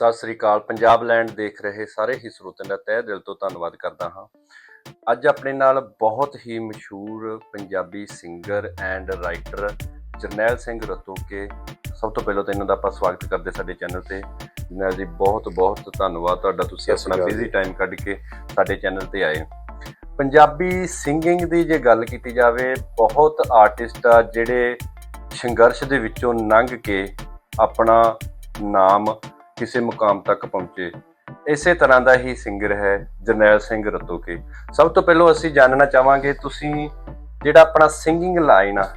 ਸਤਿ ਸ੍ਰੀ ਅਕਾਲ। Punjab land ਦੇਖ ਰਹੇ ਸਾਰੇ ਹੀ ਸਰੋਤਿਆਂ ਦਾ ਤਹਿ ਦਿਲ ਤੋਂ ਧੰਨਵਾਦ ਕਰਦਾ ਹਾਂ। ਅੱਜ ਆਪਣੇ ਨਾਲ ਬਹੁਤ ਹੀ ਮਸ਼ਹੂਰ Punjabi singer and writer Jarnail Singh Ratoke ਸਭ ਤੋਂ ਪਹਿਲਾਂ ਤਾਂ ਇਹਨਾਂ ਦਾ ਆਪਾਂ ਸਵਾਗਤ ਕਰਦੇ ਸਾਡੇ ਚੈਨਲ ਤੇ। ਜਰਨੈਲ ਜੀ ਬਹੁਤ ਬਹੁਤ ਧੰਨਵਾਦ ਤੁਹਾਡਾ। ਤੁਸੀਂ ਆਪਣਾ ਬਿਜ਼ੀ। ਟਾਈਮ ਕੱਢ ਕੇ ਸਾਡੇ ਚੈਨਲ ਤੇ ਆਏ ਪੰਜਾਬੀ ਸਿੰਗਿੰਗ ਦੀ ਜੇ ਗੱਲ ਕੀਤੀ ਜਾਵੇ ਬਹੁਤ ਆਰਟਿਸਟ ਆ ਜਿਹੜੇ ਸੰਘਰਸ਼ ਦੇ ਵਿੱਚੋਂ ਲੰਘ ਕੇ ਆਪਣਾ ਨਾਮ ਕਿਸੇ ਮੁਕਾਮ ਤੱਕ ਪਹੁੰਚੇ। ਇਸੇ ਤਰ੍ਹਾਂ ਦਾ ਹੀ ਸਿੰਗਰ ਹੈ ਜਰਨੈਲ ਸਿੰਘ ਰਤੋਕੇ। ਸਭ ਤੋਂ ਪਹਿਲਾਂ ਅਸੀਂ ਜਾਣਨਾ ਚਾਹਾਂਗੇ ਤੁਸੀਂ ਜਿਹੜਾ ਆਪਣਾ ਸਿੰਗਿੰਗ ਲਾਈਨ ਆ,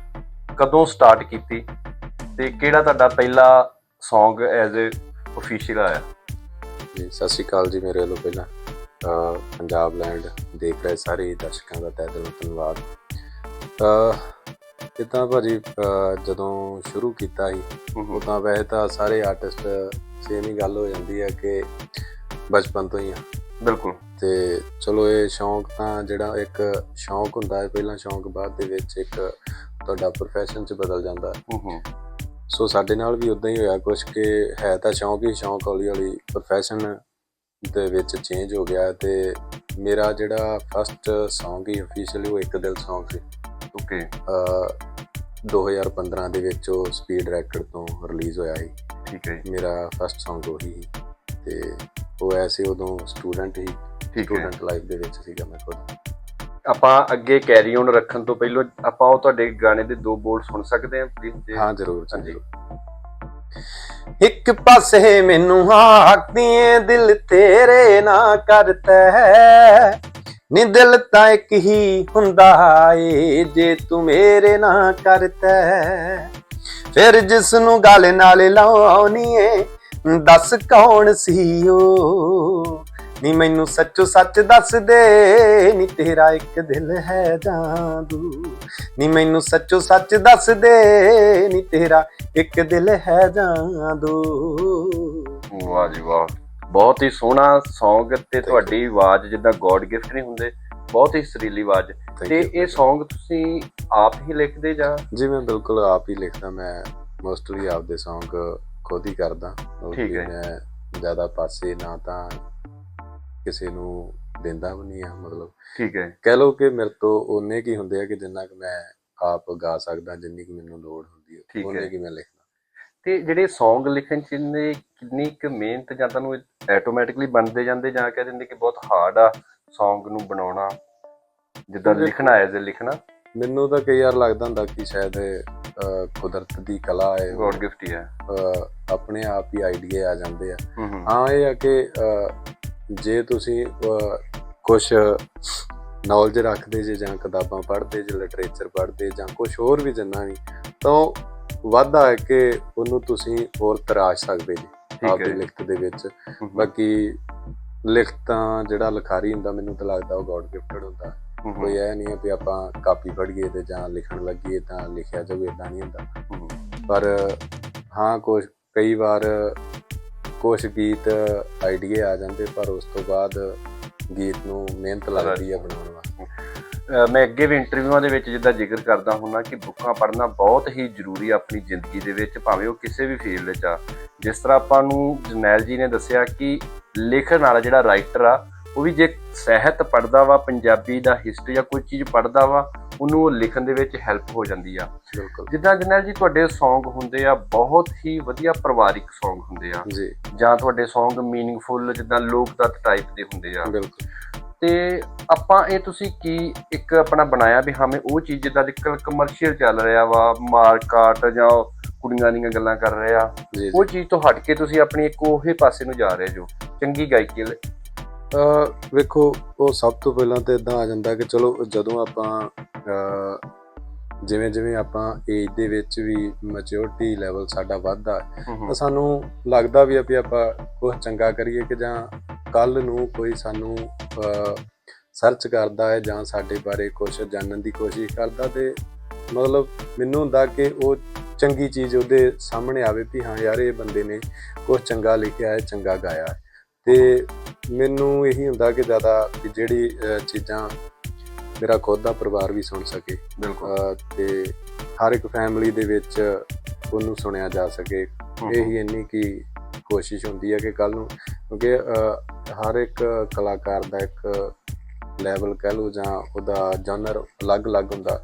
ਕਦੋਂ ਸਟਾਰਟ ਕੀਤੀ ਤੇ ਕਿਹੜਾ ਤੁਹਾਡਾ ਪਹਿਲਾ Song ਐਜ਼ ਅ ਅਫੀਸ਼ੀਅਲ ਆਇਆ? ਜੀ, ਸਤਿ ਸ਼੍ਰੀ ਅਕਾਲ ਜੀ ਮੇਰੇ ਵੱਲੋਂ ਪਹਿਲਾਂ। ਪੰਜਾਬ ਲੈਂਡ ਦੇਖ ਰਹੇ ਸਾਰੇ ਦਰਸ਼ਕਾਂ ਦਾ ਤਹਿ ਦਿਲੋਂ ਧੰਨਵਾਦ। ਤਾਂ ਭਾਜੀ ਅਹ ਜਦੋਂ ਸ਼ੁਰੂ ਕੀਤਾ ਸੀ ਉਹ ਤਾਂ ਵੈਸੇ ਤਾਂ ਸਾਰੇ ਆਰਟਿਸਟ ਸੇਮ ਹੀ ਗੱਲ ਹੋ ਜਾਂਦੀ ਹੈ ਕਿ ਬਚਪਨ ਤੋਂ ਹੀ ਆ। ਬਿਲਕੁਲ। ਤੇ ਚਲੋ ਇਹ ਸ਼ੌਂਕ ਤਾਂ ਜਿਹੜਾ ਇੱਕ ਸ਼ੌਂਕ ਹੁੰਦਾ ਹੈ ਪਹਿਲਾਂ ਸ਼ੌਂਕ ਬਾਅਦ ਦੇ ਵਿੱਚ ਇੱਕ ਤੁਹਾਡਾ ਪ੍ਰੋਫੈਸ਼ਨ 'ਚ ਬਦਲ ਜਾਂਦਾ ਹੈ। ਹੂੰ ਹੂੰ ਸੋ ਸਾਡੇ ਨਾਲ ਵੀ ਉਦਾਂ ਹੀ ਹੋਇਆ ਕੁਝ ਕਿ ਹੈ ਤਾਂ ਸ਼ੌਂਕ ਹੀ ਸ਼ੌਂਕ ਹੌਲੀ ਹੌਲੀ ਪ੍ਰੋਫੈਸ਼ਨ ਦੇ ਵਿੱਚ ਚੇਂਜ ਹੋ ਗਿਆ ਤੇ ਮੇਰਾ ਜਿਹੜਾ ਫਸਟ Song ਹੀ ਅਫੀਸ਼ੀਅਲੀ ਉਹ ਇੱਕ ਦਿਲ Song ਸੀ। ਓਕੇ ਅਹ 2015 ਦੇ ਵਿੱਚ ਉਹ ਸਪੀਡ ਰੈਕਡ ਤੋਂ ਰਿਲੀਜ਼ ਹੋਇਆ ਸੀ। ਠੀਕ ਹੈ ਜੀ, ਮੇਰਾ ਫਸਟ Song ਉਹੀ ਸੀ ਤੇ ਉਹ ਐਸੇ ਉਦੋਂ ਸਟੂਡੈਂਟ ਹੀ। ਸਟੂਡੈਂਟ ਲਾਈਫ ਦੇ ਵਿੱਚ ਸੀਗਾ ਮੈਂ ਖੁਦ। ਆਪਾਂ ਅੱਗੇ ਕੈਰੀ ਔਨ ਰੱਖਣ ਤੋਂ ਪਹਿਲਾਂ ਆਪਾਂ ਉਹ ਤੁਹਾਡੇ ਗਾਣੇ ਦੇ ਦੋ ਬੋਲ ਸੁਣ ਸਕਦੇ ਹਾਂ ਪਲੀਜ਼ ਹਾਂ ਜ਼ਰੂਰ ਜੀ, ਇੱਕ ਪਾਸੇ ਮੈਨੂੰ ਆਖਦੀ ਏ ਦਿਲ ਤੇਰੇ ਨਾ ਕਰਤਾ। ਹੈ ਨੀ ਦਿਲ ਤਾਂ ਇੱਕ ਹੀ ਹੁੰਦਾ ਏ, ਜੇ ਤੂੰ ਮੇਰੇ ਨਾ ਕਰਤਾ। ਫਿਰ ਜਿਸ ਨੂੰ ਗਲ ਨਾਲ ਲਾਉਣੀ ਏ, ਦੱਸ ਕੌਣ ਸੀ ਉਹ ਨੀ ਮੈਨੂੰ ਸੱਚੋ ਸੱਚ ਦੱਸ ਦੇ, ਨੀ ਤੇਰਾ ਇੱਕ ਦਿਲ ਹੈ ਜਾਦੂ। ਨੀ ਮੈਨੂੰ ਸੱਚੋ ਸੱਚ ਦੱਸ ਦੇ, ਨੀ ਤੇਰਾ ਇੱਕ ਦਿਲ ਹੈ ਜਾਦੂ। ਵਾਹ ਜੀ ਵਾਹ। ਬਹੁਤ ਹੀ ਸੋਹਣਾ Song ਤੇ ਤੁਹਾਡੀ ਆਵਾਜ਼ ਜਿੱਦਾਂ ਗੋਡ ਗਿਫਟ ਨਹੀਂ ਹੁੰਦੇ ਬਹੁਤ ਹੀ ਸੁਰੀਲੀ ਆਵਾਜ਼। ਤੇ ਇਹ Song ਤੁਸੀਂ ਆਪ ਹੀ ਲਿਖਦੇ ਜਾਂ? ਜੀ ਮੈਂ ਬਿਲਕੁਲ ਆਪ ਹੀ ਲਿਖਦਾ ਮੈਂ ਮੋਸਟਲੀ ਆਪਦੇ Song ਖੁਦ ਹੀ ਕਰਦਾ। ਠੀਕ ਹੈ। ਮੈਂ ਜ਼ਿਆਦਾ ਪਾਸੇ ਨਾ ਤਾਂ ਕਿਸੇ ਨੂੰ ਦਿੰਦਾ ਵੀ ਨਹੀਂ ਆ ਮਤਲਬ। ਠੀਕ ਹੈ। ਕਹਿ ਲਓ ਕਿ ਮੇਰੇ ਤੋਂ ਉਹਨੇ ਕੀ ਹੁੰਦੇ ਆ ਕਿ ਜਿੰਨਾ ਕਿ ਮੈਂ ਆਪ ਗਾ ਸਕਦਾ ਜਿੰਨੀ ਕਿ ਮੈਨੂੰ ਲੋੜ ਹੁੰਦੀ ਹੈ। ਉਹਨੇ ਕੀ ਮੈਂ ਲਿਖਦਾ। ਤੇ ਜਿਹੜੇ Song ਲਿਖਣ ਚ ਨੇ ਕਿੰਨੀ ਕੁ ਮਿਹਨਤ ਜਾਂ ਤੁਹਾਨੂੰ ਆਟੋਮੈਟਿਕਲੀ ਬਣਦੇ ਜਾਂਦੇ ਜਾਂ ਕਹਿ ਦਿੰਦੇ ਕਿ ਬਹੁਤ ਹਾਰਡ ਆ Song ਨੂੰ ਬਣਾਉਣਾ ਜਿੱਦਾਂ ਲਿਖਣਾ ਐਜ਼ ਲਿਖਣਾ? ਮੈਨੂੰ ਤਾਂ ਕਈ ਵਾਰ ਲੱਗਦਾ ਹੁੰਦਾ ਕਿ ਸ਼ਾਇਦ ਕੁਦਰਤ ਦੀ ਕਲਾ ਹੈ। ਗੋਡ ਗਿਫਟ ਹੀ ਹੈ। ਆਪਣੇ ਆਪ ਹੀ ਆਈਡੀਆ ਆ ਜਾਂਦੇ ਆ। ਹੂੰ ਇਹ ਆ ਕਿ ਜੇ ਤੁਸੀਂ ਕੁਝ ਨੌਲੇਜ ਰੱਖਦੇ ਜੇ ਜਾਂ ਕਿਤਾਬਾਂ ਪੜ੍ਹਦੇ ਜੇ ਲਿਟਰੇਚਰ ਪੜ੍ਹਦੇ ਜਾਂ ਕੁਝ ਹੋਰ ਵੀ ਜਿੰਨਾ ਵੀ ਤਾਂ ਵਾਧਾ ਹੈ ਕਿ ਉਹਨੂੰ ਤੁਸੀਂ ਹੋਰ ਤਰਾਸ਼ ਸਕਦੇ ਜੀ ਆਪਦੀ ਹੈ ਲਿਖਤ ਦੇ ਵਿੱਚ। ਹੂੰ, ਹੂੰ, ਬਾਕੀ ਲਿਖਤਾਂ ਜਿਹੜਾ ਲਿਖਾਰੀ ਹੁੰਦਾ ਮੈਨੂੰ ਤਾਂ ਲੱਗਦਾ ਉਹ ਗੋਡ ਗਿਫਟਡ ਹੁੰਦਾ। ਹੂੰ, ਕੋਈ ਇਹ ਨਹੀਂ ਹੈ ਵੀ ਆਪਾਂ ਕਾਪੀ ਪੜ੍ਹੀਏ ਤੇ ਜਾਂ ਲਿਖਣ ਲੱਗੀਏ ਤਾਂ ਲਿਖਿਆ ਜਾਵੇ ਇਦਾਂ ਨਹੀਂ ਹੁੰਦਾ। ਹੂੰ, ਪਰ ਹਾਂ ਕੁਝ ਕਈ ਵਾਰ ਕੁਝ ਗੀਤ ਆਈਡੀਆ ਆ ਜਾਂਦੇ ਪਰ ਉਸ ਤੋਂ ਬਾਅਦ ਗੀਤ ਨੂੰ ਮਿਹਨਤ ਲੱਗਦੀ ਆ ਬਣਾਉਣ ਵਾਸਤੇ। ਮੈਂ ਅੱਗੇ ਵੀ ਇੰਟਰਵਿਊਆਂ ਦੇ ਵਿੱਚ ਜਿੱਦਾਂ ਜ਼ਿਕਰ ਕਰਦਾ ਹੁੰਨਾ ਕਿ ਬੁੱਕਾਂ ਪੜ੍ਹਨਾ ਬਹੁਤ ਹੀ ਜ਼ਰੂਰੀ ਆ ਆਪਣੀ ਜ਼ਿੰਦਗੀ ਦੇ ਵਿੱਚ ਭਾਵੇਂ ਉਹ ਕਿਸੇ ਵੀ ਫੀਲਡ 'ਚ ਆ। ਜਿਸ ਤਰ੍ਹਾਂ ਆਪਾਂ ਨੂੰ ਜਰਨੈਲ ਜੀ ਨੇ ਦੱਸਿਆ ਕਿ ਲਿਖਣ ਵਾਲਾ ਜਿਹੜਾ ਰਾਈਟਰ ਆ ਉਹ ਵੀ ਜੇ ਸਾਹਿਤ ਪੜ੍ਹਦਾ ਵਾ ਪੰਜਾਬੀ ਦਾ ਹਿਸਟਰੀ ਜਾਂ ਕੋਈ ਚੀਜ਼ ਪੜ੍ਹਦਾ ਵਾ ਉਹਨੂੰ ਉਹ ਲਿਖਣ ਦੇ ਵਿੱਚ ਹੈਲਪ ਹੋ ਜਾਂਦੀ ਆ। ਬਿਲਕੁਲ। ਜਿੱਦਾਂ ਜਰਨੈਲ ਜੀ ਤੁਹਾਡੇ Song ਹੁੰਦੇ ਆ ਬਹੁਤ ਹੀ ਵਧੀਆ ਪਰਿਵਾਰਿਕ Song ਹੁੰਦੇ ਆ। ਜੀ। ਜਾਂ ਤੁਹਾਡੇ Song ਮੀਨਿੰਗਫੁਲ ਜਿੱਦਾਂ ਲੋਕ ਤੱਤ ਟਾਈਪ ਦੇ ਹੁੰਦੇ ਆ। ਬਿਲਕੁਲ। ਤੇ ਆਪਾਂ ਇਹ ਤੁਸੀਂ ਕੀ ਇੱਕ ਆਪਣਾ ਬਣਾਇਆ ਵੀ ਹਾਂ ਮੈਂ ਉਹ ਚੀਜ਼ ਜਿੱਦਾਂ ਅੱਜਕੱਲ ਕਮਰਸ਼ੀਅਲ ਚੱਲ ਰਿਹਾ ਵਾ ਮਾਰਕਾਟ ਜਾਂ ਕੁੜੀਆਂ ਦੀਆਂ ਗੱਲਾਂ ਕਰ ਰਹੇ ਆ ਉਹ ਚੀਜ਼ ਤੋਂ ਹਟ ਕੇ ਤੁਸੀਂ ਆਪਣੀ ਇੱਕ ਉਹੇ ਪਾਸੇ ਨੂੰ ਜਾ ਰਹੇ ਜੋ ਚੰਗੀ ਗਾਇਕੀ ਲਈ ਅ ਵੇਖੋ ਉਹ ਸਭ ਤੋਂ ਪਹਿਲਾਂ ਤੇ ਇਦਾਂ ਆ ਜਾਂਦਾ ਕਿ ਚਲੋ ਜਦੋਂ ਆਪਾਂ ਜਿਵੇਂ ਜਿਵੇਂ ਆਪਾਂ ਏਜ ਦੇ ਵਿੱਚ ਵੀ ਮੈਚੁਰਿਟੀ ਲੈਵਲ ਸਾਡਾ ਵੱਧਦਾ ਤਾਂ ਸਾਨੂੰ ਲੱਗਦਾ ਵੀ ਆ ਵੀ ਆਪਾਂ ਕੁਝ ਚੰਗਾ ਕਰੀਏ ਕਿ ਜਾਂ ਕੱਲ ਨੂੰ ਕੋਈ ਸਾਨੂੰ ਸਰਚ ਕਰਦਾ ਹੈ ਜਾਂ ਸਾਡੇ ਬਾਰੇ ਕੁਝ ਜਾਣਨ ਦੀ ਕੋਸ਼ਿਸ਼ ਕਰਦਾ ਤੇ ਮਤਲਬ ਮੈਨੂੰ ਹੁੰਦਾ ਕਿ ਉਹ ਚੰਗੀ ਚੀਜ਼ ਉਹਦੇ ਸਾਹਮਣੇ ਆਵੇ ਵੀ ਹਾਂ ਯਾਰ ਇਹ ਬੰਦੇ ਨੇ ਕੁਝ ਚੰਗਾ ਲਿਖਿਆ ਹੈ ਚੰਗਾ ਗਾਇਆ ਹੈ। ਤੇ ਮੈਨੂੰ ਇਹੀ ਹੁੰਦਾ ਕਿ ਜ਼ਿਆਦਾ ਜਿਹੜੀ ਚੀਜ਼ਾਂ ਮੇਰਾ ਖੁਦ ਦਾ ਪਰਿਵਾਰ ਵੀ ਸੁਣ ਸਕੇ। ਬਿਲਕੁਲ। ਤੇ ਹਰ ਇੱਕ ਫੈਮਿਲੀ ਦੇ ਵਿੱਚ ਉਹਨੂੰ ਸੁਣਿਆ ਜਾ ਸਕੇ। ਇਹੀ ਇੰਨੀ ਕਿ ਕੋਸ਼ਿਸ਼ ਹੁੰਦੀ ਹੈ ਕਿ ਕੱਲ ਨੂੰ ਕਿਉਂਕਿ ਹਰ ਇੱਕ ਕਲਾਕਾਰ ਦਾ ਇੱਕ ਲੈਵਲ ਕਹਿ ਲਓ ਜਾਂ ਉਹਦਾ ਜਨਰ ਅਲੱਗ-ਅਲੱਗ ਹੁੰਦਾ।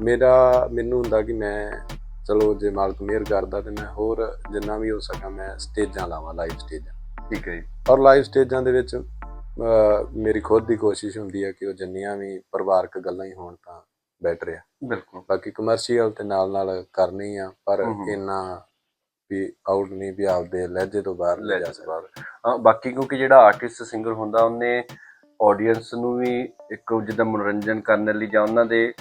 ਮੇਰਾ ਮੈਨੂੰ ਹੁੰਦਾ ਕਿ ਮੈਂ ਚਲੋ ਜੇ ਮਾਲਕ ਮਿਹਰ ਕਰਦਾ ਤੇ ਮੈਂ ਹੋਰ ਜਿੰਨਾ ਵੀ ਹੋ ਸਕਾਂ ਮੈਂ ਸਟੇਜਾਂ ਲਾਵਾਂ ਲਾਈਵ ਸਟੇਜਾਂ ਠੀਕ ਹੈ ਜੀ। ਔਰ ਲਾਈਵ ਸਟੇਜਾਂ ਦੇ ਵਿੱਚ ਮੇਰੀ ਖੁਦ ਦੀ ਕੋਸ਼ਿਸ਼ ਹੁੰਦੀ ਹੈ ਕਿ ਉਹ ਜਿੰਨੀਆਂ ਵੀ ਪਰਿਵਾਰਕ ਗੱਲਾਂ ਹੀ ਹੋਣ ਤਾਂ ਬੈਟਰ ਆ। ਬਿਲਕੁਲ। ਬਾਕੀ ਕਮਰਸ਼ੀਅਲ ਤੇ ਨਾਲ ਨਾਲ ਕਰਨੀ ਆ ਪਰ। ਇੰਨਾ ਵੀ ਆਊਟ ਨਹੀਂ ਵੀ ਆਪਦੇ ਲਹਿਜੇ ਤੋਂ ਬਾਹਰ ਲੈ ਜਾ ਸਕਦਾ। ਹਾਂ ਬਾਕੀ ਕਿਉਂਕਿ ਜਿਹੜਾ ਆਰਟਿਸਟ ਸਿੰਗਰ ਹੁੰਦਾ ਉਹਨੇ ਆਡੀਅנס ਨੂੰ ਵੀ ਇੱਕ ਜਿੱਦਾਂ ਮਨੋਰੰਜਨ ਕਰਨ ਲਈ ਜਾਂ ਉਹਨਾਂ ਦੇ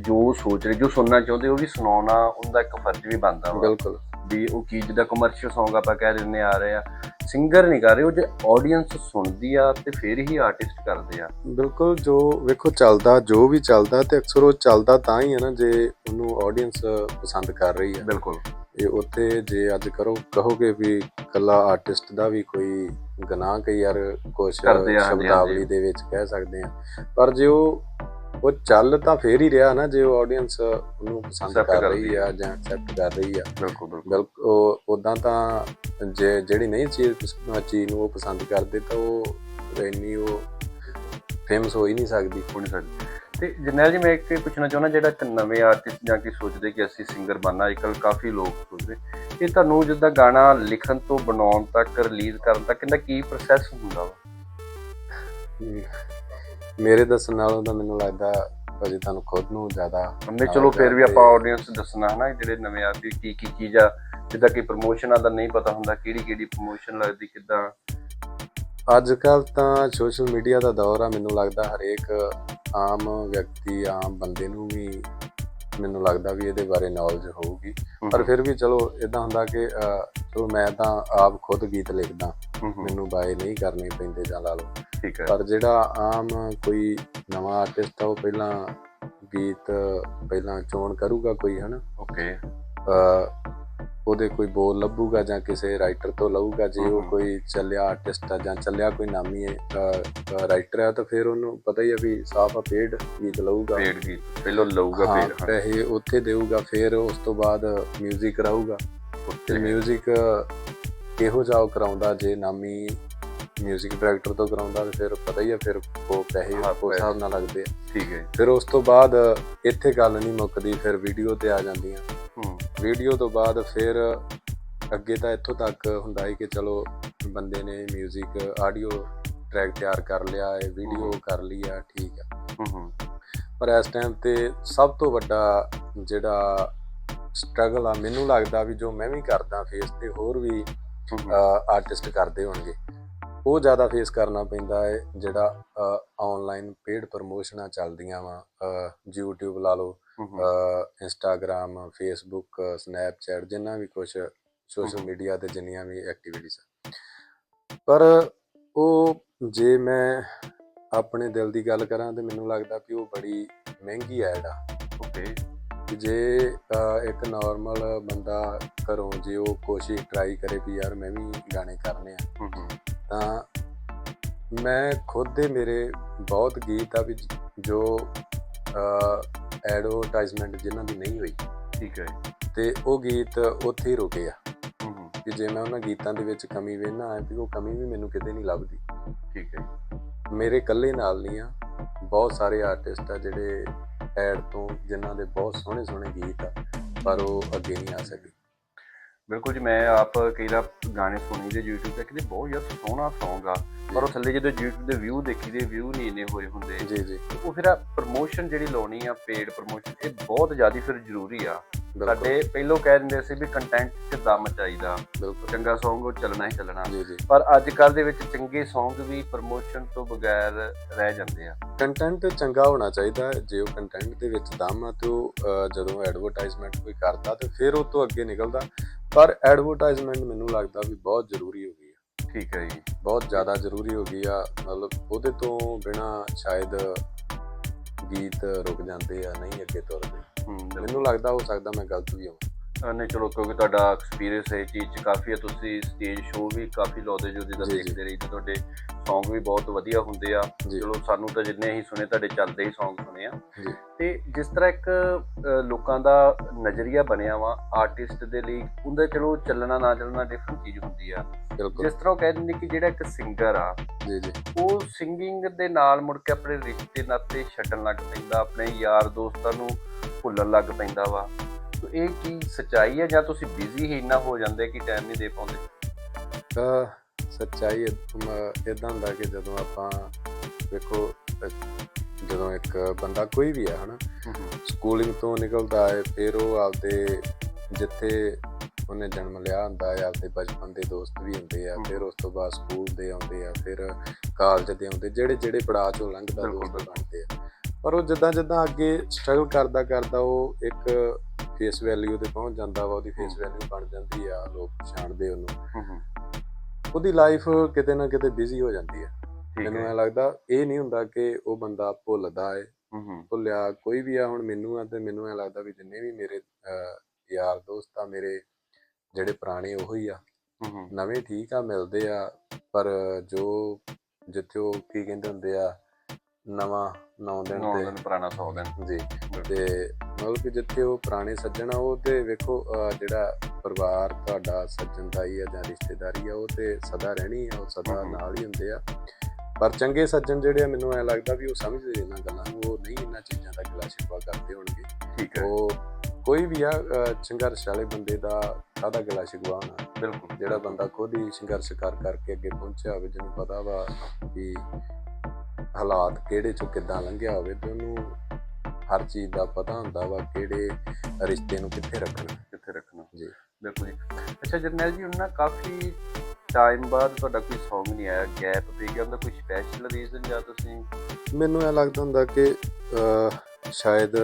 ਜੋ ਸੋਚ ਰਹੇ ਜੋ ਸੁਣਨਾ ਚਾਹੁੰਦੇ ਉਹ ਵੀ ਸੁਣਾਉਣਾ ਉਹਦਾ ਇੱਕ ਫਰਜ਼ ਵੀ ਬਣਦਾ ਵਾ। ਬਿਲਕੁਲ। ਵੀ ਉਹ ਕੀ ਜਿਹਦਾ ਕਮਰਸ਼ੀਅਲ ਸੌਂਗ ਆਪਾਂ ਕਹਿ ਰਹੇ ਆ ਰਹੇ ਆ। ਸਿੰਗਰ ਨਹੀਂ ਕਰ ਰਹੇ ਉਹ ਜੇ ਆਡੀਅנס ਸੁਣਦੀ ਆ ਤੇ ਫਿਰ ਹੀ ਆਰਟਿਸਟ ਕਰਦੇ ਆ। ਬਿਲਕੁਲ ਜੋ ਵੇਖੋ ਚੱਲਦਾ ਜੋ ਵੀ ਚੱਲਦਾ ਤੇ ਅਕਸਰ ਉਹ ਚੱਲਦਾ ਤਾਂ ਹੀ ਹੈ ਨਾ ਜੇ ਉਹਨੂੰ ਆਡੀਅנס ਪਸੰਦ ਕਰ ਰਹੀ ਹੈ ਬਿਲਕੁਲ। ਇਹ ਉੱਥੇ ਜੇ ਅੱਜ ਕਰੋ ਕਹੋਗੇ ਵੀ ਕੱਲਾ ਆਰਟਿਸਟ ਦਾ ਵੀ ਕੋਈ ਗੁਨਾਹ ਕਈ ਯਾਰ ਹਾਂਜੀ, ਸ਼ਬਦਾਵਲੀ। ਦੇ ਵਿੱਚ ਕਹਿ ਸਕਦੇ ਆ। ਪਰ ਜੇ ਉਹ ਉਹ ਚੱਲ ਤਾਂ ਫੇਰ ਹੀ ਰਿਹਾ ਨਾ ਜੇ ਉਹ ਆਡੀਅנס ਉਹਨੂੰ ਪਸੰਦ ਕਰ ਰਹੀ ਆ। ਜਾਂ ਐਕਸੈਪਟ ਕਰ ਰਹੀ ਆ। ਬਿਲਕੁਲ ਬਿਲਕੁਲ। ਉਦਾਂ ਤਾਂ ਜੇ ਜਿਹੜੀ ਨਹੀਂ ਚੀਜ਼ ਚੀਜ਼ ਨੂੰ ਉਹ ਪਸੰਦ ਕਰਦੇ ਤਾਂ ਉਹ ਇੰਨੀ ਉਹ ਫੇਮਸ ਹੋ ਹੀ ਨਹੀਂ ਸਕਦੀ। ਹੋ ਨਹੀਂ ਸਕਦੀ। ਤੇ ਜਰਨੈਲ ਜੀ ਮੈਂ ਇੱਕ ਪੁੱਛਣਾ ਚਾਹੁੰਦਾ ਜਿਹੜਾ ਇੱਕ ਨਵੇਂ ਆਰਟਿਸਟ ਜਾਂ ਕਿ ਸੋਚਦੇ ਕਿ ਅਸੀਂ ਸਿੰਗਰ ਬਣਨਾ ਅੱਜਕੱਲ ਕਾਫੀ ਲੋਕ ਸੋਚਦੇ। ਇਹ ਤੁਹਾਨੂੰ ਜਿੱਦਾਂ ਗਾਣਾ ਲਿਖਣ ਤੋਂ ਬਣਾਉਣ ਤੱਕ ਰਿਲੀਜ਼ ਕਰਨ ਤੱਕ ਇਹਦਾ ਕੀ ਪ੍ਰੋਸੈਸ ਹੁੰਦਾ ਵਾ? ਮੇਰੇ ਦੱਸਣ ਨਾਲੋਂ ਤਾਂ ਮੈਨੂੰ ਲੱਗਦਾ ਭਾਜੀ ਤੁਹਾਨੂੰ ਖੁਦ ਨੂੰ ਜ਼ਿਆਦਾ ਉਹਨੇ ਚਲੋ ਫਿਰ ਵੀ ਆਪਾਂ ਆਡੀਅנס ਦੱਸਣਾ ਹਨਾ ਜਿਹੜੇ ਨਵੇਂ ਆਰਟਿਸਟ ਕੀ ਕੀ ਚੀਜ਼ ਆ ਜਿੱਦਾਂ ਕਿ ਪ੍ਰਮੋਸ਼ਨਾਂ ਦਾ ਨਹੀਂ ਪਤਾ ਹੁੰਦਾ ਕਿਹੜੀ ਕਿਹੜੀ ਪ੍ਰਮੋਸ਼ਨ ਲੱਗਦੀ ਕਿੱਦਾਂ ਅੱਜ ਕੱਲ ਤਾਂ ਸੋਸ਼ਲ ਮੀਡੀਆ ਦਾ ਦੌਰ ਆ ਮੈਨੂੰ ਲੱਗਦਾ ਹਰੇਕ ਆਮ ਵਿਅਕਤੀ ਆਮ ਬੰਦੇ ਨੂੰ ਵੀ ਮੈਨੂੰ ਲੱਗਦਾ ਵੀ ਇਹਦੇ ਬਾਰੇ ਨੌਲੇਜ ਹੋਊਗੀ। ਪਰ ਫਿਰ ਵੀ ਚਲੋ ਇਦਾਂ ਹੁੰਦਾ ਕਿ ਚਲੋ ਮੈਂ ਤਾਂ ਆਪ ਖੁਦ ਗੀਤ ਲਿਖਦਾ। ਮੈਨੂੰ ਬਾਏ ਨਹੀਂ ਕਰਨੇ ਪੈਂਦੇ ਜਾਂ ਲਾ ਲਓ। ਠੀਕ ਹੈ। ਪਰ ਜਿਹੜਾ ਆਮ ਕੋਈ ਨਵਾਂ ਆਰਟਿਸਟ ਆ ਉਹ ਪਹਿਲਾਂ ਗੀਤ ਪਹਿਲਾਂ ਚੋਣ ਕਰੂਗਾ ਕੋਈ ਹਨਾ? ਓਕੇ ਉਹਦੇ ਕੋਈ ਬੋਲ ਲੱਭੂਗਾ ਜਾਂ ਕਿਸੇ ਰਾਈਟਰ ਤੋਂ ਲਊਗਾ ਜੇ ਉਹ ਹਮ। ਕੋਈ ਚੱਲਿਆ ਆਰਟਿਸਟ ਆ ਜਾਂ ਚੱਲਿਆ ਕੋਈ ਨਾਮੀ ਰਾਈਟਰ ਆ ਤਾਂ ਫਿਰ ਉਹਨੂੰ ਪਤਾ ਹੀ ਆ ਵੀ ਸਾਫ ਆ ਪੇਡ ਗੀਤ ਲਊਗਾ ਪੇਡ ਗੀਤ ਪਹਿਲਾਂ ਲਊਗਾ ਹਾਂ, ਪੇਡ ਹਾਂ ਪੈਸੇ ਉੱਥੇ ਦੇਊਗਾ ਫਿਰ ਉਸ ਤੋਂ ਬਾਅਦ 뮤직 ਕਰਾਊਗਾ ਤੇ okay, 뮤직 ਕਿਹੋ ਜਿਹਾ ਉਹ ਕਰਾਉਂਦਾ ਜੇ ਨਾਮੀ 뮤직 ਡਾਇਰੈਕਟਰ ਤੋਂ ਕਰਾਉਂਦਾ ਤੇ ਫਿਰ ਪਤਾ ਹੀ ਆ ਫਿਰ ਉਹ ਪੈਸੇ ਹਾਂ, ਉਸ ਹਿਸਾਬ ਨਾਲ ਲੱਗਦੇ ਆ ਠੀਕ ਹੈ ਫਿਰ ਉਸ ਤੋਂ ਬਾਅਦ ਇੱਥੇ ਗੱਲ ਨਹੀਂ ਮੁੱਕਦੀ ਫਿਰ ਵੀਡੀਓ ਤੇ ਆ ਜਾਂਦੀਆਂ ਹੂੰ ਵੀਡੀਓ ਤੋਂ ਬਾਅਦ ਫਿਰ ਅੱਗੇ ਤਾਂ ਇੱਥੋਂ ਤੱਕ ਹੁੰਦਾ ਹੈ ਕਿ ਚਲੋ ਬੰਦੇ ਨੇ 뮤직 ਆਡੀਓ ਟਰੈਕ ਤਿਆਰ ਕਰ ਲਿਆ ਹੈ। ਵੀਡੀਓ। ਕਰ ਲਈ ਆ ਠੀਕ ਆ। ਹੂੰ ਹੂੰ। ਪਰ ਇਸ ਟਾਈਮ ਤੇ ਸਭ ਤੋਂ ਵੱਡਾ ਜਿਹੜਾ ਸਟਰਗਲ ਆ ਮੈਨੂੰ ਲੱਗਦਾ ਵੀ ਜੋ ਮੈਂ ਵੀ ਕਰਦਾ ਫੇਸ ਤੇ ਹੋਰ ਵੀ ਆਰਟਿਸਟ ਕਰਦੇ ਹੋਣਗੇ ਉਹ ਜ਼ਿਆਦਾ ਫੇਸ ਕਰਨਾ ਪੈਂਦਾ ਹੈ ਜਿਹੜਾ ਆਨਲਾਈਨ ਪੇਡ ਪ੍ਰਮੋਸ਼ਨਾਂ ਚੱਲਦੀਆਂ ਵਾ YouTube ਲਾ ਲਓ ਇੰਸਟਾਗ੍ਰam ਫੇਸਬੁੱਕ ਸਨੈਪਚੈਟ ਜਿੰਨਾ ਵੀ ਕੁਝ ਸੋਸ਼ਲ। ਮੀਡੀਆ ਤੇ ਜਿੰਨੀਆਂ ਵੀ ਐਕਟੀਵਿਟੀਜ਼ ਪਰ ਉਹ ਜੇ ਮੈਂ ਆਪਣੇ ਦਿਲ ਦੀ ਗੱਲ ਕਰਾਂ ਤੇ ਮੈਨੂੰ ਲੱਗਦਾ ਕਿ ਉਹ ਬੜੀ ਮਹਿੰਗੀ ਐਡ ਆ। ਓਕੇ ਕਿ ਜੇ ਇੱਕ ਨਾਰਮਲ ਬੰਦਾ ਘਰੋਂ ਜੇ ਉਹ ਕੋਸ਼ਿਸ਼ ਟਰਾਈ ਕਰੇ ਵੀ ਯਾਰ ਮੈਂ ਵੀ ਗਾਣੇ ਕਰਨੇ ਆ ਤਾਂ ਮੈਂ ਖੁਦ ਦੇ ਮੇਰੇ ਬਹੁਤ ਗੀਤ ਆ ਵੀ ਜੋ ਐਡਵਰਟਾਈਜ਼ਮੈਂਟ ਜਿਨ੍ਹਾਂ ਦੀ ਨਹੀਂ ਹੋਈ। ਠੀਕ ਹੈ ਤੇ ਉਹ ਗੀਤ ਉੱਥੇ ਹੀ ਰੁਕੇ ਆ। ਕਿ ਜੇ ਮੈਂ ਉਹਨਾਂ ਗੀਤਾਂ ਦੇ ਵਿੱਚ ਕਮੀ ਵੇਖਣਾ ਹੈ ਵੀ ਉਹ ਕਮੀ ਵੀ ਮੈਨੂੰ ਕਿਤੇ ਨਹੀਂ ਲੱਭਦੀ। ਠੀਕ ਹੈ ਮੇਰੇ ਇਕੱਲੇ ਨਾਲ ਨਹੀਂ ਆ ਬਹੁਤ ਸਾਰੇ ਆਰਟਿਸਟ ਆ ਜਿਹੜੇ ਐਡ ਤੋਂ ਜਿਨ੍ਹਾਂ ਦੇ ਬਹੁਤ ਸੋਹਣੇ ਸੋਹਣੇ ਗੀਤ ਆ ਪਰ ਉਹ ਅੱਗੇ ਨਹੀਂ ਆ ਸਕੇ। ਬਿਲਕੁਲ ਜੀ ਮੈਂ ਆਪ ਕਈ ਵਾਰ ਗਾਣੇ ਸੁਣੀ ਦੇ YouTube ਤੇ ਕਿਤੇ ਬਹੁਤ ਯਾਰ ਸੋਹਣਾ Song ਆ। ਪਰ ਉਹ ਥੱਲੇ ਜਦੋਂ YouTube ਦੇ ਵਿਊ ਦੇਖੀ ਦੇ ਵਿਊ ਨਹੀਂ ਇੰਨੇ ਹੋਏ ਹੁੰਦੇ। ਜੀ ਜੀ। ਉਹ ਫਿਰ ਪ੍ਰਮੋਸ਼ਨ ਜਿਹੜੀ ਲਾਉਣੀ ਆ ਪੇਡ ਪ੍ਰਮੋਸ਼ਨ ਇਹ ਬਹੁਤ ਜ਼ਿਆਦਾ ਫਿਰ ਜ਼ਰੂਰੀ ਆ। ਸਾਡੇ ਪਹਿਲੋਂ ਕਹਿ ਦਿੰਦੇ ਸੀ ਵੀ ਕੰਟੈਂਟ 'ਚ ਦਮ ਚਾਹੀਦਾ। ਬਿਲਕੁਲ। ਚੰਗਾ Song ਉਹ ਚੱਲਣਾ ਹੀ ਚੱਲਣਾ। ਜੀ ਜੀ। ਪਰ ਅੱਜ ਕੱਲ ਦੇ ਵਿੱਚ ਚੰਗੇ Song ਵੀ ਪ੍ਰਮੋਸ਼ਨ ਤੋਂ ਬਗੈਰ ਰਹਿ ਜਾਂਦੇ ਆ। ਕੰਟੈਂਟ ਚੰਗਾ ਹੋਣਾ ਚਾਹੀਦਾ। ਜੇ ਉਹ ਕੰਟੈਂਟ ਦੇ ਵਿੱਚ ਦਮ ਆ ਤੇ ਉਹ ਜਦੋਂ ਐਡਵਰਟਾਈਜ਼ਮੈਂਟ ਕੋਈ ਕਰਦਾ ਤੇ ਫਿਰ ਉਹ ਤੋਂ ਅੱਗੇ ਨਿਕਲਦਾ। ਪਰ ਐਡਵਰਟਾਈਜ਼ਮੈਂਟ ਮੈਨੂੰ ਲੱਗਦਾ ਵੀ ਬਹੁਤ ਜ਼ਰੂਰੀ ਹੋ ਗਈ ਠੀਕ ਹੈ ਜੀ ਬਹੁਤ ਜ਼ਿਆਦਾ ਜ਼ਰੂਰੀ ਹੋ ਗਈ ਆ ਮਤਲਬ ਉਹਦੇ ਤੋਂ ਬਿਨਾ ਸ਼ਾਇਦ ਗੀਤ ਰੁਕ ਜਾਂਦੇ ਆ ਨਹੀਂ ਅੱਗੇ ਤੁਰਦੇ। ਮੈਨੂੰ ਲੱਗਦਾ ਹੋ ਸਕਦਾ ਮੈਂ ਗਲਤ ਵੀ ਹਾਂ ਨਹੀਂ ਚਲੋ ਕਿਉਂਕਿ ਤੁਹਾਡਾ ਐਕਸਪੀਰੀਅੰਸ ਹੈ ਚੀਜ਼ 'ਚ ਕਾਫੀ ਹੈ ਤੁਸੀਂ ਸਟੇਜ ਸ਼ੋਅ ਵੀ ਕਾਫੀ ਲਾਉਂਦੇ ਜੋ ਜਿੱਦਾਂ। ਦੇਖਦੇ ਰਹੀ ਤੁਹਾਡੇ Song ਵੀ ਬਹੁਤ ਵਧੀਆ ਹੁੰਦੇ ਆ। ਚਲੋ ਸਾਨੂੰ ਤਾਂ ਜਿੰਨੇ ਹੀ ਸੁਣੇ ਤੁਹਾਡੇ ਚੱਲਦੇ ਹੀ Song ਸੁਣੇ ਆ। ਤੇ ਜਿਸ ਤਰ੍ਹਾਂ ਇੱਕ ਲੋਕਾਂ ਦਾ ਨਜ਼ਰੀਆ ਬਣਿਆ ਵਾ ਆਰਟਿਸਟ ਦੇ ਲਈ ਉਹਦਾ ਚਲੋ ਚੱਲਣਾ ਨਾ ਚੱਲਣਾ ਡਿਫਰੈਂਟ ਚੀਜ਼ ਹੁੰਦੀ ਆ। ਜਿਸ ਤਰ੍ਹਾਂ ਉਹ ਕਹਿ ਦਿੰਦੇ ਕਿ ਜਿਹੜਾ ਇੱਕ ਸਿੰਗਰ ਆ ਜੀ ਜੀ। ਉਹ ਸਿੰਗਿੰਗ ਦੇ ਨਾਲ ਮੁੜ ਕੇ ਆਪਣੇ ਰਿਸ਼ਤੇ ਨਾਤੇ ਛੱਡਣ ਲੱਗ ਪੈਂਦਾ ਆਪਣੇ ਯਾਰ ਦੋਸਤਾਂ ਨੂੰ ਭੁੱਲਣ ਲੱਗ ਪੈਂਦਾ ਵਾ। ਤੋ ਇਹ ਕੀ ਸਚਾਈ ਹੈ ਜਾਂ ਤੁਸੀਂ ਬਿਜ਼ੀ ਹੀ ਇੰਨਾ ਹੋ ਜਾਂਦੇ ਕਿ ਟਾਈਮ ਨਹੀਂ ਦੇ ਪਾਉਂਦੇ? ਸੱਚਾਈ ਇਦਾਂ ਹੁੰਦਾ ਕਿ ਜਦੋਂ ਆਪਾਂ ਵੇਖੋ ਜਦੋਂ ਇੱਕ ਬੰਦਾ ਕੋਈ ਵੀ ਹੈ ਹਨਾ ਸਕੂਲਿੰਗ ਤੋਂ ਨਿਕਲਦਾ ਹੈ ਫਿਰ ਉਹ ਆਪਦੇ ਜਿੱਥੇ ਉਹਨੇ ਜਨਮ ਲਿਆ ਹੁੰਦਾ ਹੈ ਆਪਦੇ ਬਚਪਨ ਦੇ ਦੋਸਤ ਵੀ ਹੁੰਦੇ ਆ। ਫਿਰ ਉਸ ਤੋਂ ਬਾਅਦ ਸਕੂਲ ਦੇ ਆਉਂਦੇ ਆ ਫਿਰ ਕਾਲਜ ਦੇ ਆਉਂਦੇ ਜਿਹੜੇ ਜਿਹੜੇ ਪੜਾਅ ਚੋਂ ਲੰਘਦਾ ਦੋਸਤ। ਬਣਦੇ ਆ ਪਰ ਉਹ ਜਿੱਦਾਂ ਜਿੱਦਾਂ ਅੱਗੇ ਸਟਰਗਲ ਕਰਦਾ ਕਰਦਾ ਉਹ ਇੱਕ ਫੇਸ ਵੈਲਿਊ ਤੇ ਪਹੁੰਚ ਜਾਂਦਾ ਵਾ ਉਹਦੀ ਫੇਸ। ਵੈਲਿਊ ਬਣ ਜਾਂਦੀ ਆ ਲੋਕ ਪਛਾਣਦੇ ਉਹਨੂੰ ਉਹਦੀ ਲਾਈਫ ਕਿਤੇ ਨਾ ਕਿਤੇ ਬਿਜ਼ੀ ਹੋ ਜਾਂਦੀ ਹੈ। ਮੈਨੂੰ ਐ ਲੱਗਦਾ ਇਹ ਨਹੀਂ ਹੁੰਦਾ ਕਿ ਉਹ ਬੰਦਾ ਭੁੱਲਦਾ ਹੈ। ਭੁੱਲਿਆ ਕੋਈ ਵੀ ਆ ਹੁਣ ਮੈਨੂੰ ਆ ਤੇ ਮੈਨੂੰ ਐ ਲੱਗਦਾ ਵੀ ਜਿੰਨੇ ਵੀ ਮੇਰੇ ਯਾਰ ਦੋਸਤ ਆ ਮੇਰੇ ਜਿਹੜੇ ਪੁਰਾਣੇ ਉਹੀ ਆ। ਹੂੰ ਹੂੰ। ਨਵੇਂ ਠੀਕ ਆ ਮਿਲਦੇ ਆ ਪਰ ਜੋ ਜਿੱਥੇ ਉਹ ਕੀ ਕਹਿੰਦੇ ਹੁੰਦੇ ਆ ਨਵਾਂ ਨੌ ਦਿਨ ਨੌ ਦਿਨ ਪੁਰਾਣਾ 100 ਦਿਨ। ਜੀ। ਤੇ ਮਤਲਬ ਕਿ ਜਿੱਥੇ ਉਹ ਪੁਰਾਣੇ ਸੱਜਣ ਆ ਉਹ ਤੇ ਵੇਖੋ ਅਹ, ਜਿਹੜਾ ਪਰਿਵਾਰ ਤੁਹਾਡਾ ਸੱਜਣਦਾਈ ਆ ਜਾਂ ਰਿਸ਼ਤੇਦਾਰੀ ਆ ਉਹ ਤੇ ਸਦਾ ਰਹਿਣੀ ਆ ਉਹ ਸਦਾ ਹਮ। ਨਾਲ ਹੀ ਹੁੰਦੇ ਆ। ਪਰ ਚੰਗੇ ਸੱਜਣ ਜਿਹੜੇ ਆ ਮੈਨੂੰ ਐ ਲੱਗਦਾ ਵੀ ਉਹ ਸਮਝਦੇ ਇਹਨਾਂ ਗੱਲਾਂ ਨੂੰ ਉਹ ਨਹੀਂ ਇਹਨਾਂ ਚੀਜ਼ਾਂ ਦਾ ਗਿਲਾ ਸ਼ਿਕਵਾ ਕਰਦੇ ਹੋਣਗੇ। ਠੀਕ ਹੈ। ਉਹ ਕੋਈ ਵੀ ਆ ਅਹ, ਸੰਘਰਸ਼ ਵਾਲੇ ਬੰਦੇ ਦਾ ਕਾਹਦਾ ਗਿਲਾ ਸ਼ਿਕਵਾ ਹੋਣਾ? ਬਿਲਕੁਲ। ਜਿਹੜਾ ਬੰਦਾ ਖੁਦ ਹੀ ਸੰਘਰਸ਼ ਕਰ ਕਰਕੇ ਅੱਗੇ ਪਹੁੰਚਿਆ ਹੋਵੇ ਜਿਹਨੂੰ ਪਤਾ ਵਾ ਵੀ ਹਾਲਾਤ ਕਿਹੜੇ ਚੋਂ ਕਿੱਦਾਂ ਲੰਘਿਆ ਹੋਵੇ ਤੇ ਉਹਨੂੰ ਹਰ ਚੀਜ਼ ਦਾ ਪਤਾ ਹੁੰਦਾ ਵਾ ਕਿਹੜੇ ਰਿਸ਼ਤੇ ਨੂੰ ਕਿੱਥੇ ਰੱਖਣਾ। ਕਿੱਥੇ ਰੱਖਣਾ। ਜੀ। ਬਿਲਕੁਲ ਜੀ। ਅੱਛਾ ਜਰਨੈਲ ਜੀ ਉਹਨਾਂ ਕਾਫੀ ਟਾਈਮ ਬਾਅਦ ਤੁਹਾਡਾ ਕੋਈ Song ਨਹੀਂ ਆਇਆ ਗੈਪ ਪੈ ਗਿਆ ਉਹਦਾ ਕੋਈ ਸਪੈਸ਼ਲ ਰੀਜ਼ਨ ਜਾਂ ਤੁਸੀਂ? ਮੈਨੂੰ ਇਹ ਲੱਗਦਾ ਹੁੰਦਾ ਕਿ ਸ਼ਾਇਦ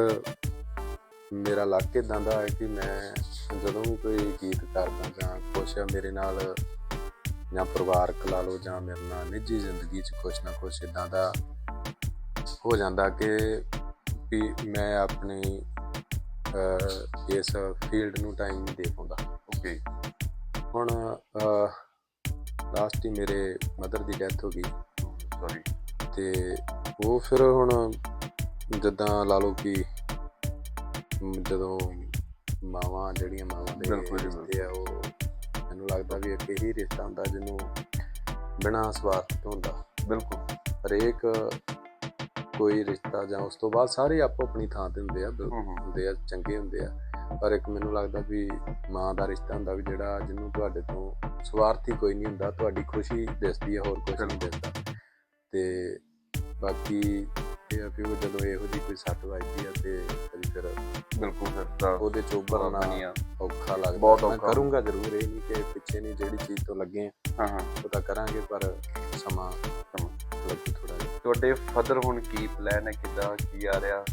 ਮੇਰਾ ਲੱਕ ਇਦਾਂ ਦਾ ਹੈ ਕਿ ਮੈਂ ਜਦੋਂ ਵੀ ਕੋਈ ਗੀਤ ਕਰਦਾ ਜਾਂ ਕੁਛ ਮੇਰੇ ਨਾਲ ਜਾਂ ਪਰਿਵਾਰਕ ਲਾ ਲਓ ਜਾਂ ਮੇਰੇ ਨਾਲ ਨਿੱਜੀ ਜ਼ਿੰਦਗੀ 'ਚ ਕੁਛ ਨਾ ਕੁਛ ਇਦਾਂ ਦਾ ਹੋ ਜਾਂਦਾ ਕਿ ਵੀ ਮੈਂ ਆਪਣੀ ਇਸ ਫੀਲਡ ਨੂੰ ਟਾਈਮ ਨਹੀਂ ਦੇ ਪਾਉਂਦਾ। ਓਕੇ ਹੁਣ ਲਾਸਟ ਹੀ ਮੇਰੇ ਮਦਰ ਦੀ ਡੈਥ ਹੋ ਗਈ। ਸੌਰੀ ਤੇ ਉਹ ਫਿਰ ਹੁਣ ਜਿੱਦਾਂ ਲਾ ਲਓ ਕਿ ਜਦੋਂ ਮਾਵਾਂ ਜਿਹੜੀਆਂ ਮਾਵਾਂ ਦੇ ਬਿਲਕੁਲ ਜੀ, ਉਹ ਮੈਨੂੰ ਲੱਗਦਾ ਵੀ ਇੱਕ ਇਹੀ ਰਿਸ਼ਤਾ ਹੁੰਦਾ ਜਿਹਨੂੰ ਬਿਨਾਂ ਸਵਾਰਥ ਤੋਂ ਹੁੰਦਾ। ਬਿਲਕੁਲ। ਹਰੇਕ ਕੋਈ ਰਿਸ਼ਤਾ ਜਾਂ ਉਸ ਤੋਂ ਬਾਅਦ ਸਾਰੇ ਆਪੋ ਆਪਣੀ ਥਾਂ ਤੇ ਹੁੰਦੇ ਆ ਹੂੰ ਹੂੰ। ਹੁੰਦੇ ਆ ਚੰਗੇ ਹੁੰਦੇ ਆ। ਪਰ ਇੱਕ ਮੈਨੂੰ ਲੱਗਦਾ ਵੀ ਮਾਂ ਦਾ ਰਿਸ਼ਤਾ ਹੁੰਦਾ ਵੀ ਜਿਹੜਾ ਜਿਹਨੂੰ ਤੁਹਾਡੇ ਤੋਂ ਸਵਾਰਥੀ ਕੋਈ ਨਹੀਂ ਹੁੰਦਾ ਤੁਹਾਡੀ ਖੁਸ਼ੀ ਦਿਸਦੀ ਹੈ ਹੋਰ ਕੁਝ ਨਹੀਂ ਦਿਸਦਾ। ਤੇ ਬਾਕੀ ਇਹ ਆ ਵੀ ਉਹ ਜਦੋਂ ਇਹੋ ਜਿਹੀ ਕੋਈ ਸੱਟ ਵੱਜਦੀ ਆ ਤੇ ਕਦੀ ਫਿਰ ਬਿਲਕੁਲ ਫਿਰ ਤਾਂ ਉਹਦੇ ਚੋਂ ਉੱਭਰਨਾ ਨਹੀਂ ਆ ਔਖਾ ਲੱਗਦਾ। ਬਹੁਤ ਔਖਾ। ਕਰੂੰਗਾ ਜ਼ਰੂਰ ਇਹ ਨਹੀਂ ਕਿ ਪਿੱਛੇ ਨਹੀਂ ਜਿਹੜੀ ਚੀਜ਼ ਤੋਂ ਲੱਗੇ ਆ, ਹਾਂ ਹਾਂ। ਉਹ ਤਾਂ ਕਰਾਂਗੇ ਪਰ ਸਮਾਂ ਸਮਾਂ। ਲੱਗੂ ਥੋੜਾ ਤੁਹਾਡੇ ਫਾਦਰ ਹੁਣ ਕੀ ਪਲਾਨ ਹੈ ਕਿੱਦਾਂ ਕੀ ਆ ਰਿਹਾ?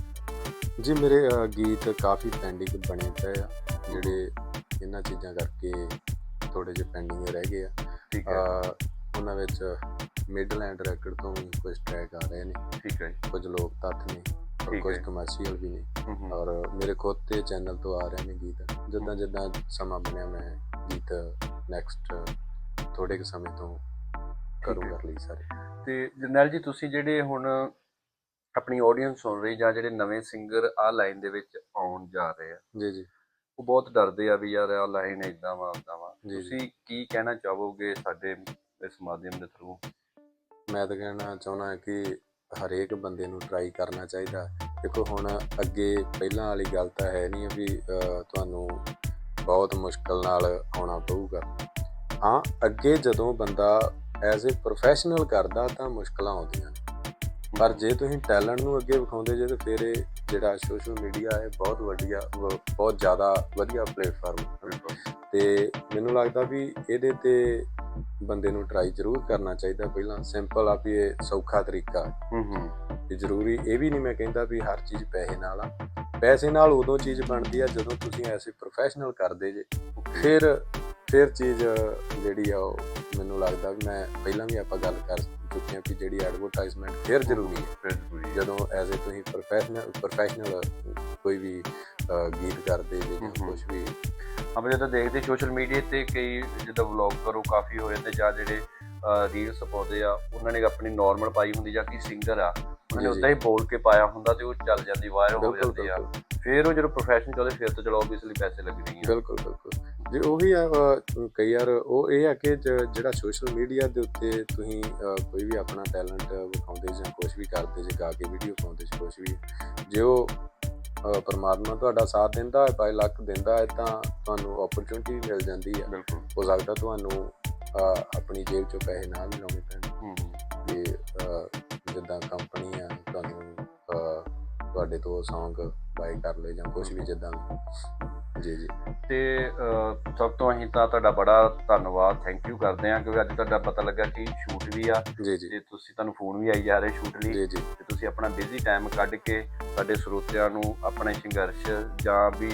ਜੀ ਮੇਰੇ ਗੀਤ ਕਾਫੀ ਪੈਂਡਿੰਗ ਬਣੇ ਪਏ ਆ ਜਿਹੜੇ ਇਹਨਾਂ ਚੀਜ਼ਾਂ ਕਰਕੇ ਥੋੜੇ ਜਿਹੇ ਪੈਂਡਿੰਗ ਰਹਿ ਗਏ ਆ। ਠੀਕ ਹੈ। ਉਹਨਾਂ ਵਿੱਚ ਮਿਡਲੈਂਡ ਰੈਕਡ ਤੋਂ ਵੀ ਕੁਝ ਟਰੈਕ ਆ ਰਹੇ ਨੇ। ਠੀਕ ਹੈ ਕੁਝ ਲੋਕ ਤੱਥ ਨੇ ਔਰ ਕੁਝ। ਕਮਰਸ਼ੀਅਲ ਵੀ ਨੇ। ਔਰ ਮੇਰੇ ਖੁਦ ਦੇ ਚੈਨਲ ਤੋਂ ਆ ਰਹੇ ਨੇ ਗੀਤ। ਜਿੱਦਾਂ ਜਿੱਦਾਂ ਸਮਾਂ ਬਣਿਆ ਮੈਂ ਗੀਤ ਨੈਕਸਟ ਥੋੜੇ ਕੁ ਸਮੇਂ ਤੋਂ ਕਰੂੰਗਾ ਰਿਲੀਜ਼ ਸਾਰੇ। ਤੇ ਜਰਨੈਲ ਜੀ ਤੁਸੀਂ ਜਿਹੜੇ ਹੁਣ ਆਪਣੀ ਆਡੀਅנס ਸੁਣ ਰਹੀ ਜਾਂ ਜਿਹੜੇ ਨਵੇਂ ਸਿੰਗਰ ਆ ਲਾਈਨ ਦੇ ਵਿੱਚ ਆਉਣ ਜਾ ਰਹੇ ਆ ਜੀ ਜੀ। ਉਹ ਬਹੁਤ ਡਰਦੇ ਆ ਵੀ ਯਾਰ ਆ ਲਾਈਨ ਇਦਾਂ ਵਾ ਉਦਾਂ ਵਾ। ਤੁਸੀਂ ਕੀ ਕਹਿਣਾ ਚਾਹੋਗੇ ਸਾਡੇ ਇਸ ਮਾਧਿਅਮ ਦੇ ਥਰੂ ਮੈਂ ਤਾਂ ਕਹਿਣਾ ਚਾਹੁੰਦਾ ਕਿ ਹਰੇਕ ਬੰਦੇ ਨੂੰ ਟਰਾਈ ਕਰਨਾ ਚਾਹੀਦਾ ਦੇਖੋ ਹੁਣ ਅੱਗੇ ਪਹਿਲਾਂ ਵਾਲੀ ਗੱਲ ਤਾਂ ਹੈ ਨਹੀਂ ਵੀ ਤੁਹਾਨੂੰ ਬਹੁਤ ਮੁਸ਼ਕਲ ਨਾਲ ਆਉਣਾ ਪਊਗਾ। ਹਾਂ ਅੱਗੇ ਜਦੋਂ ਬੰਦਾ ਐਜ਼ ਅ ਪ੍ਰੋਫੈਸ਼ਨਲ ਕਰਦਾ ਤਾਂ ਮੁਸ਼ਕਲਾਂ ਆਉਂਦੀਆਂ ਪਰ ਜੇ ਤੁਸੀਂ ਟੈਲੈਂਟ ਨੂੰ ਅੱਗੇ ਵਿਖਾਉਂਦੇ ਜੇ ਤਾਂ ਫਿਰ ਇਹ ਜਿਹੜਾ ਸੋਸ਼ਲ ਮੀਡੀਆ ਹੈ ਬਹੁਤ ਵਧੀਆ ਬਹੁਤ ਜ਼ਿਆਦਾ ਵਧੀਆ ਪਲੇਟਫਾਰਮ ਹੈ। ਤੇ ਮੈਨੂੰ ਲੱਗਦਾ ਵੀ ਇਹਦੇ ਤੇ ਬੰਦੇ ਨੂੰ ਟਰਾਈ ਜ਼ਰੂਰ ਕਰਨਾ ਚਾਹੀਦਾ ਪਹਿਲਾਂ। ਸਿੰਪਲ ਆ ਵੀ ਇਹ ਸੌਖਾ ਤਰੀਕਾ। ਹੈ ਹੂੰ। ਤੇ ਜ਼ਰੂਰੀ ਇਹ ਵੀ ਨਹੀਂ ਮੈਂ ਕਹਿੰਦਾ ਵੀ ਹਰ ਚੀਜ਼ ਪੈਸੇ ਨਾਲ ਆ। ਪੈਸੇ ਨਾਲ ਉਦੋਂ ਚੀਜ਼ ਬਣਦੀ ਆ ਜਦੋਂ ਤੁਸੀਂ ਐਸੇ ਪ੍ਰੋਫੈਸ਼ਨਲ ਕਰਦੇ ਜੇ। ਫਿਰ ਫਿਰ ਚੀਜ਼ ਜਿਹੜੀ ਆ ਉਹ ਮੈਨੂੰ ਲੱਗਦਾ ਵੀ ਮੈਂ ਪਹਿਲਾਂ ਵੀ ਆਪਾਂ ਗੱਲ ਕਰ ਚੁੱਕੇ ਹਾਂ ਕਿ ਜਿਹੜੀ ਐਡਵਰਟਾਈਜ਼ਮੈਂਟ ਫਿਰ ਜ਼ਰੂਰੀ ਹੈ ਜਦੋਂ ਐਜ਼ ਅ ਤੁਸੀਂ ਪ੍ਰੋਫੈਸ਼ਨਲ ਪ੍ਰੋਫੈਸ਼ਨਲ ਕੋਈ ਵੀ ਗੀਤ ਕਰਦੇ ਜੇ ਜਾਂ। ਕੁਝ ਵੀ। ਆਪਾਂ ਜਦੋਂ ਦੇਖਦੇ ਸੋਸ਼ਲ ਮੀਡੀਆ ਤੇ ਕਈ ਜਿੱਦਾਂ ਵਲੌਗ ਕਰੋ ਕਾਫੀ ਹੋ ਜਾਂਦੇ ਜਾਂ ਜਿਹੜੇ ਰੀਲਸ ਪਾਉਂਦੇ ਆ ਉਹਨਾਂ ਨੇ ਆਪਣੀ ਨਾਰਮਲ ਪਾਈ ਹੁੰਦੀ ਜਾਂ ਕਿ ਸਿੰਗਰ ਆ ਉਹਨਾਂ ਨੇ ਉਦਾਂ ਹੀ ਬੋਲ ਕੇ ਪਾਇਆ ਹੁੰਦਾ ਤੇ ਉਹ ਚੱਲ ਜਾਂਦੀ ਵਾਇਰਲ ਹੋ ਜਾਂਦੀ ਆ। ਫਿਰ ਉਹ ਜਦੋਂ ਪ੍ਰੋਫੈਸ਼ਨ ਚ ਉਹਦੇ ਫਿਰ ਤਾਂ ਚਲੋ ਆਬਵੀਅਸਲੀ ਪੈਸੇ ਲੱਗਦੇ ਹੀ ਆ। ਬਿਲਕੁਲ ਬਿਲਕੁਲ। ਜੇ ਉਹੀ ਆ ਕਈ ਵਾਰ ਉਹ ਇਹ ਆ ਕਿ ਜਿਹੜਾ ਸੋਸ਼ਲ ਮੀਡੀਆ ਦੇ ਉੱਤੇ ਤੁਸੀਂ ਕੋਈ ਵੀ ਆਪਣਾ ਟੈਲੈਂਟ ਵਿਖਾਉਂਦੇ ਜਾਂ ਕੁਝ ਵੀ ਕਰਦੇ ਜੇ ਗਾ ਕੇ ਵੀਡੀਓ ਪਾਉਂਦੇ ਜੇ ਕੁਝ ਵੀ ਜੇ ਉਹ ਪਰਮਾਤਮਾ ਤੁਹਾਡਾ ਸਾਥ ਦਿੰਦਾ ਹੈ ਬਾਈ ਲੱਕ ਦਿੰਦਾ ਹੈ ਤਾਂ ਤੁਹਾਨੂੰ ਓਪਰਚੁਨਿਟੀ ਮਿਲ ਜਾਂਦੀ ਹੈ। ਬਿਲਕੁਲ। ਹੋ ਸਕਦਾ ਤੁਹਾਨੂੰ ਆਪਣੀ ਜੇਬ ਚੋਂ ਪੈਸੇ ਨਾਲ ਵੀ ਲਾਉਣੇ ਪੈਣ। ਕਿ ਅਹ, ਜਿੱਦਾਂ ਕੰਪਨੀ ਆ ਤੁਹਾਨੂੰ ਤੁਹਾਡੇ ਤੋਂ Song ਬਾਈ ਕਰ ਲਏ ਜਾਂ ਕੁਝ ਵੀ ਜਿੱਦਾਂ। ਜੀ ਜੀ। ਤੇ ਸਭ ਤੋਂ ਅਸੀਂ ਤਾਂ ਤੁਹਾਡਾ ਬੜਾ ਧੰਨਵਾਦ ਥੈਂਕ ਯੂ ਕਰਦੇ ਹਾਂ ਕਿਉਂਕਿ ਅੱਜ ਤੁਹਾਡਾ ਪਤਾ ਲੱਗਾ ਕਿ ਸ਼ੂਟ ਵੀ ਆ। ਜੀ ਜੀ। ਤੇ ਤੁਸੀਂ ਤੁਹਾਨੂੰ ਫੋਨ ਵੀ ਆਈ ਜਾ ਰਹੇ ਸ਼ੂਟ ਲਈ। ਜੀ ਜੀ। ਤੇ ਤੁਸੀਂ ਆਪਣਾ ਬਿਜ਼ੀ ਟਾਈਮ ਕੱਢ ਕੇ ਸਾਡੇ ਸਰੋਤਿਆਂ ਨੂੰ ਆਪਣੇ ਸੰਘਰਸ਼ ਜਾਂ ਵੀ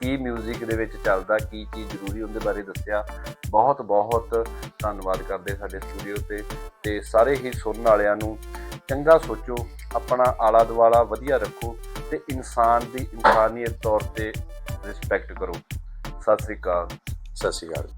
ਕੀ 뮤직 ਦੇ ਵਿੱਚ ਚੱਲਦਾ, ਕੀ ਚੀਜ਼ ਜ਼ਰੂਰੀ ਉਹਦੇ ਬਾਰੇ ਦੱਸਿਆ। ਬਹੁਤ ਬਹੁਤ ਧੰਨਵਾਦ ਕਰਦੇ ਸਾਡੇ ਸਟੂਡੀਓ ਤੇ ਤੇ ਸਾਰੇ ਹੀ ਸੁਣਨ ਵਾਲਿਆਂ ਨੂੰ। ਚੰਗਾ ਸੋਚੋ, ਆਪਣਾ ਆਲਾ ਦੁਆਲਾ ਵਧੀਆ ਰੱਖੋ ਤੇ ਇਨਸਾਨ ਦੀ ਇਨਸਾਨੀਅਤ ਤੌਰ ਤੇ ਰਿਸਪੈਕਟ ਕਰੋ। ਸਤਿ ਸ੍ਰੀ ਅਕਾਲ। ਸਤਿ ਸ਼੍ਰੀ ਅਕਾਲ।